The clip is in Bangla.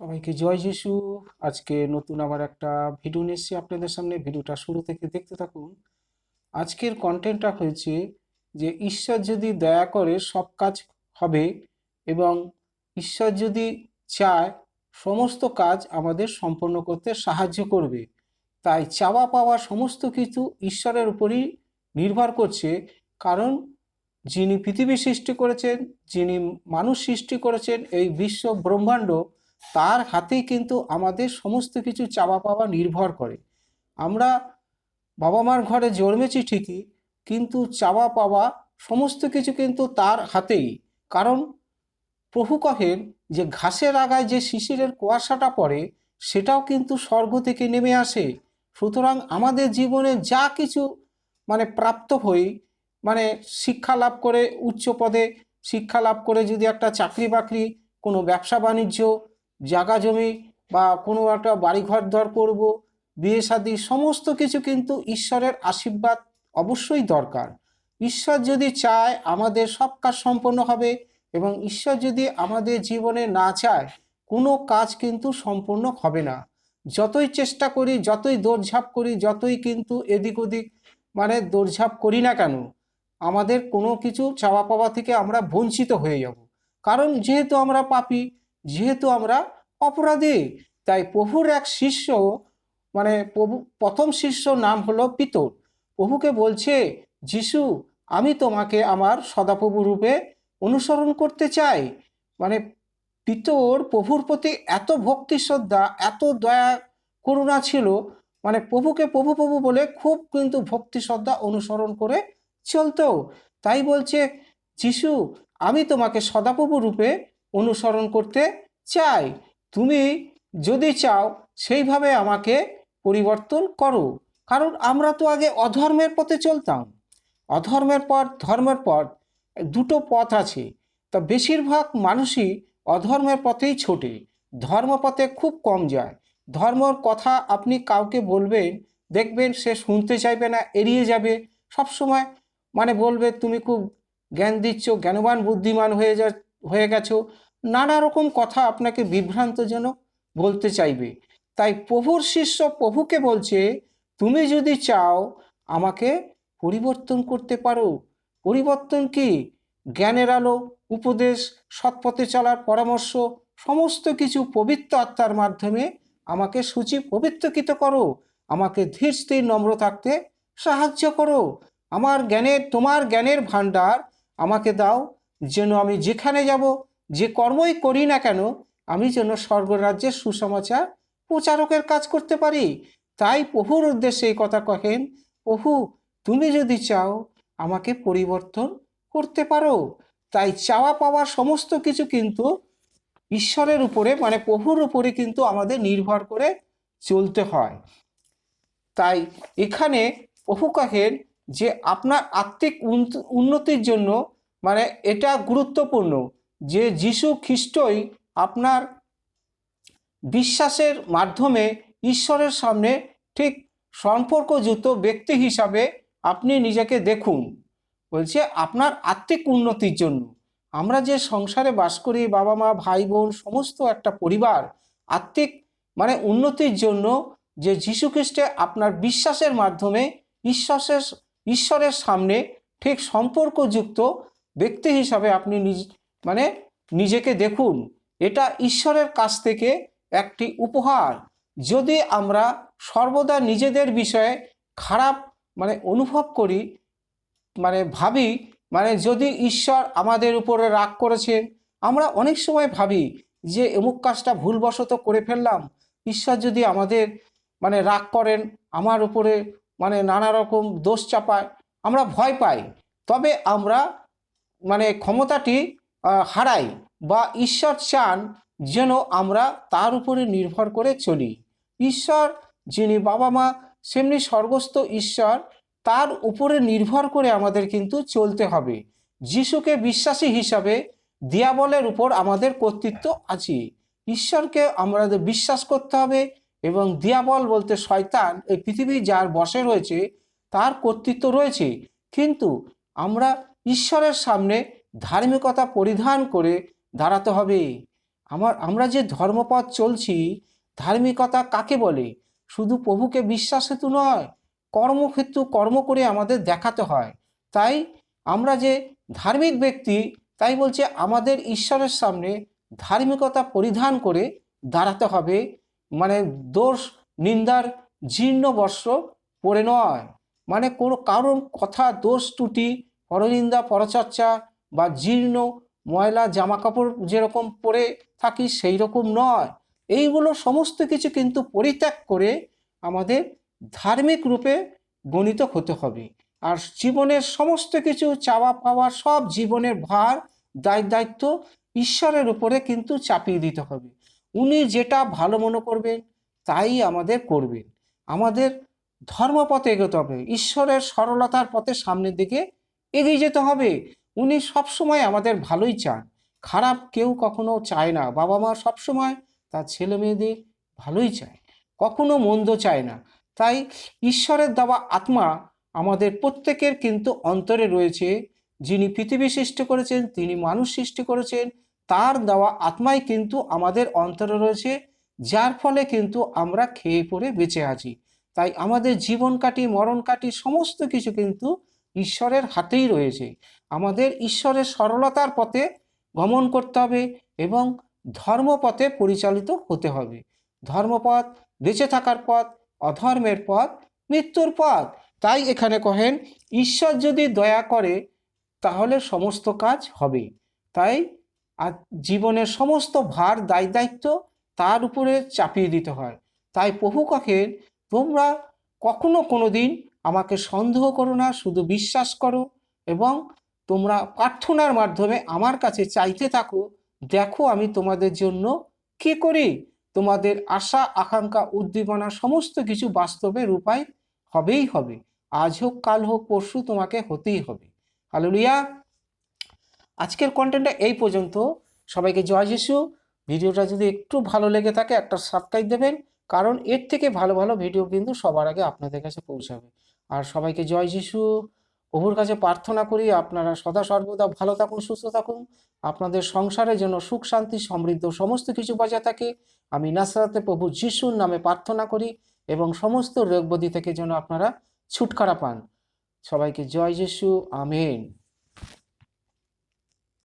সবাইকে জয় যিশু। আজকে নতুন আবার একটা ভিডিও নিয়ে এসেছি আপনাদের সামনে। ভিডিওটা শুরু থেকে দেখতে থাকুন। আজকের কন্টেন্টটা হয়েছে যে, ঈশ্বর যদি দয়া করে সব কাজ হবে এবং ঈশ্বর যদি চায় সমস্ত কাজ আমাদের সম্পন্ন করতে সাহায্য করবে, তাই চাওয়া পাওয়া সমস্ত কিছু ঈশ্বরের উপরই নির্ভর করছে। কারণ যিনি পৃথিবী সৃষ্টি করেছেন, যিনি মানুষ সৃষ্টি করেছেন, এই বিশ্ব ব্রহ্মাণ্ড তার হাতেই কিন্তু আমাদের সমস্ত কিছু চাওয়া পাওয়া নির্ভর করে। আমরা বাবা মার ঘরে জন্মেছি ঠিকই, কিন্তু চাওয়া পাওয়া সমস্ত কিছু কিন্তু তার হাতেই। কারণ প্রভু কহেন যে, ঘাসের আগায় যে শিশিরের কুয়াশাটা পড়ে, সেটাও কিন্তু স্বর্গ থেকে নেমে আসে। সুতরাং আমাদের জীবনে যা কিছু মানে প্রাপ্ত হই মানে শিক্ষা লাভ করে উচ্চ পদে, শিক্ষা লাভ করে যদি একটা চাকরি বাকরি কোনো ব্যবসা বাণিজ্য জায়গা জমি বা কোনো একটা বাড়িঘর দর করব, বিয়ে শাদী সমস্ত কিছু কিন্তু ঈশ্বরের আশীর্বাদ অবশ্যই দরকার। ঈশ্বর যদি চায় আমাদের সব কাজ সম্পন্ন হবে এবং ঈশ্বর যদি আমাদের জীবনে না চায়, কোনো কাজ কিন্তু সম্পূর্ণ হবে না। যতই চেষ্টা করি, যতই দৌড়ঝাঁপ করি, যতই কিন্তু এদিক ওদিক মানে দৌড়ঝাঁপ করি না কেন, আমাদের কোনো কিছু চাওয়া পাওয়া থেকে আমরা বঞ্চিত হয়ে যাব। কারণ যেহেতু আমরা পাপি যেহেতু আমরা অপরাধী, তাই প্রভুর এক শিষ্য মানে প্রভু, প্রথম শিষ্য নাম হলো পিতর। প্রভুকে বলছে, যিশু, আমি তোমাকে আমার সদাপ্রভু রূপে অনুসরণ করতে চাই। মানে পিতর প্রভুর প্রতি এত ভক্তি, শ্রদ্ধা, এত দয়া, করুণা ছিল মানে প্রভুকে প্রভু প্রভু বলে খুব কিন্তু ভক্তি, শ্রদ্ধা অনুসরণ করে চলতো। তাই বলছে, যিশু, আমি তোমাকে সদাপ্রভু রূপে অনুসরণ করতে চাই। তুমি যদি চাও সেইভাবে আমাকে পরিবর্তন করো। কারণ আমরা তো আগে অধর্মের পথে চলতাম। অধর্মের পথ, ধর্মের পথ, দুটো পথ আছে। তা বেশিরভাগ মানুষই অধর্মের পথেই ছোটে। ধর্মপথে খুব কম যায়। ধর্মর কথা আপনি কাউকে বলবেন, দেখবেন সে শুনতে চাইবে না, এড়িয়ে যাবে। সব সময় মানে বলবে, তুমি খুব জ্ঞান দিচ্ছ, জ্ঞানবান, বুদ্ধিমান হয়ে যা হয়ে গেছো। নানা রকম কথা আপনাকে বিভ্রান্তজনক বলতে চাইবে। তাই প্রভুর শিষ্য প্রভুকে বলছে, তুমি যদি চাও আমাকে পরিবর্তন করতে পারো। পরিবর্তন কি? জ্ঞানের আলো, উপদেশ, সৎপথে চলার পরামর্শ, সমস্ত কিছু পবিত্র আত্মার মাধ্যমে আমাকে সূচি পবিত্রকৃত করো। আমাকে ধীর স্থির নম্র থাকতে সাহায্য করো। আমার জ্ঞানের, তোমার জ্ঞানের ভাণ্ডার আমাকে দাও। যেন আমি যেখানে যাব, যে কর্মই করি না কেন, আমি যেন স্বর্গরাজ্যের সুসমাচার প্রচারকের কাজ করতে পারি। তাই প্রভুর উদ্দেশ্যে এই কথা কহেন, প্রভু, তুমি যদি চাও আমাকে পরিবর্তন করতে পারো। তাই চাওয়া পাওয়ার সমস্ত কিছু কিন্তু ঈশ্বরের উপরে মানে প্রভুর উপরে কিন্তু আমাদের নির্ভর করে চলতে হয়। তাই এখানে প্রভু কহেন যে আপনার আত্মিক উন- উন্নতির জন্য মানে এটা গুরুত্বপূর্ণ যে যিশু খ্রিস্টই আপনার বিশ্বাসের মাধ্যমে ঈশ্বরের সামনে ঠিক সম্পর্কযুক্ত ব্যক্তি হিসাবে আপনি নিজেকে দেখুন। বলছে আপনার আত্মিক উন্নতির জন্য। আমরা যে সংসারে বাস করি, বাবা মা, ভাই বোন, সমস্ত একটা পরিবার আত্মিক মানে উন্নতির জন্য যে যীশু খ্রিস্টে আপনার বিশ্বাসের মাধ্যমে ঈশ্বরের ঈশ্বরের সামনে ঠিক সম্পর্কযুক্ত ব্যক্তি হিসাবে আপনি নিজ মানে নিজেকে দেখুন। এটা ঈশ্বরের কাছ থেকে একটি উপহার। যদি আমরা সর্বদা নিজেদের বিষয়ে খারাপ মানে অনুভব করি মানে ভাবি মানে যদি ঈশ্বর আমাদের উপরে রাগ করেছেন, আমরা অনেক সময় ভাবি যে অমুক কাজটা ভুলবশত করে ফেললাম। ঈশ্বর যদি আমাদের মানে রাগ করেন, আমার উপরে মানে নানা রকম দোষ চাপায়, আমরা ভয় পাই। তবে আমরা মানে ক্ষমতাটি হারাই বা ঈশ্বর চান যেন আমরা তার উপরে নির্ভর করে চলি। ঈশ্বর যিনি বাবা মা, সেমনি স্বর্গস্থ ঈশ্বর তার উপরে নির্ভর করে আমাদের কিন্তু চলতে হবে। যিশুকে বিশ্বাসী হিসাবে দিয়াবলের উপর আমাদের কর্তৃত্ব আছে। ঈশ্বরকে আমাদের বিশ্বাস করতে হবে এবং দিয়াবল বলতে শয়তান, এই পৃথিবী যার বসে রয়েছে তার কর্তৃত্ব রয়েছে। কিন্তু আমরা ঈশ্বরের সামনে ধার্মিকতা পরিধান করে দাঁড়াতে হবে। আমার, আমরা যে ধর্মপথ চলছি, ধার্মিকতা কাকে বলে? শুধু প্রভুকে বিশ্বাস হেতু নয় কর্মক্ষেত্র কর্ম করে আমাদের দেখাতে হয়। তাই আমরা যে ধার্মিক ব্যক্তি, তাই বলছে আমাদের ঈশ্বরের সামনে ধার্মিকতা পরিধান করে দাঁড়াতে হবে। মানে দোষ, নিন্দার জীর্ণ বস্ত্র পরে নয়। মানে কোনো কারণ কথা, দোষ, ত্রুটি পরনিন্দা, পরচর্চা বা জীর্ণ ময়লা জামা কাপড় যেরকম পরে থাকি সেই রকম নয়। এইগুলো সমস্ত কিছু কিন্তু পরিত্যাগ করে আমাদের ধার্মিক রূপে গণিত হতে হবে। আর জীবনের সমস্ত কিছু চাওয়া পাওয়া সব জীবনের ভার, দায় দায়িত্ব ঈশ্বরের উপরে কিন্তু চাপিয়ে দিতে হবে। উনি যেটা ভালো মনে করবেন, তাই আমাদের করবেন। আমাদের ধর্মপথে এগোতে হবে। ঈশ্বরের সরলতার পথে সামনের দিকে এগিয়ে যেতে হবে। উনি সবসময় আমাদের ভালোই চান। খারাপ কেউ কখনো চায় না। বাবা মা সবসময় তার ছেলে মেয়েদের ভালোই চায়। কখনো মন্দ চায় না। তাই ঈশ্বরের দেওয়া আত্মা আমাদের প্রত্যেকের কিন্তু অন্তরে রয়েছে। যিনি পৃথিবী সৃষ্টি করেছেন, তিনি মানুষ সৃষ্টি করেছেন, তার দেওয়া আত্মাই কিন্তু আমাদের অন্তরে রয়েছে, যার ফলে কিন্তু আমরা খেয়ে পড়ে বেঁচে আছি। তাই আমাদের জীবন কাটি, মরণ কাটি, সমস্ত কিছু কিন্তু ঈশ্বরের হাতেই রয়েছে। আমাদের ঈশ্বরের সরলতার পথে গমন করতে হবে এবং ধর্মপথে পরিচালিত হতে হবে। ধর্মপথ, বেঁচে থাকার পথ, অধর্মের পথ, মৃত্যুর পথ। তাই এখানে কহেন, ঈশ্বর যদি দয়া করে, তাহলে সমস্ত কাজ হবে। তাই আর জীবনের সমস্ত ভার, দায়, দায়িত্ব তার উপরে চাপিয়ে দিতে হয়। তাই প্রভু কহেন, তোমরা কখনো কোনো দিন আমাকে সন্দেহ করো না, শুধু বিশ্বাস করো এবং তোমরা প্রার্থনার মাধ্যমে আমার কাছে চাইতে থাকো, দেখো আমি তোমাদের জন্য কি করি। তোমাদের আশা, আকাঙ্ক্ষা, উদ্দীপনা সমস্ত কিছু বাস্তবে রূপায় হবেই হবে। আজ হোক, কাল হোক, পরশু তোমাকে হতেই হবে। হালেলুয়া আজকের কন্টেন্টটা এই পর্যন্ত। সবাইকে জয় যিশু। ভিডিওটা যদি একটু ভালো লেগে থাকে একটা সাবস্ক্রাইব দেবেন, কারণ এর থেকে ভালো ভালো ভিডিও কিন্তু সবার আগে আপনাদের কাছে পৌঁছাবে। আর সবাইকে জয় যিশু। প্রভুর কাছে প্রার্থনা করি, আপনারা সদা সর্বদা ভালো থাকুন, সুস্থ থাকুন। আপনাদের সংসারের জন্য সুখ, শান্তি, সমৃদ্ধ সমস্ত কিছু বজায় থাকে। আমি নাসরাতে প্রভু যিশুর নামে প্রার্থনা করি এবং সমস্ত রোগবদি থেকে যেন আপনারা ছুটকারা পান। সবাইকে জয় যিশু, আমেন।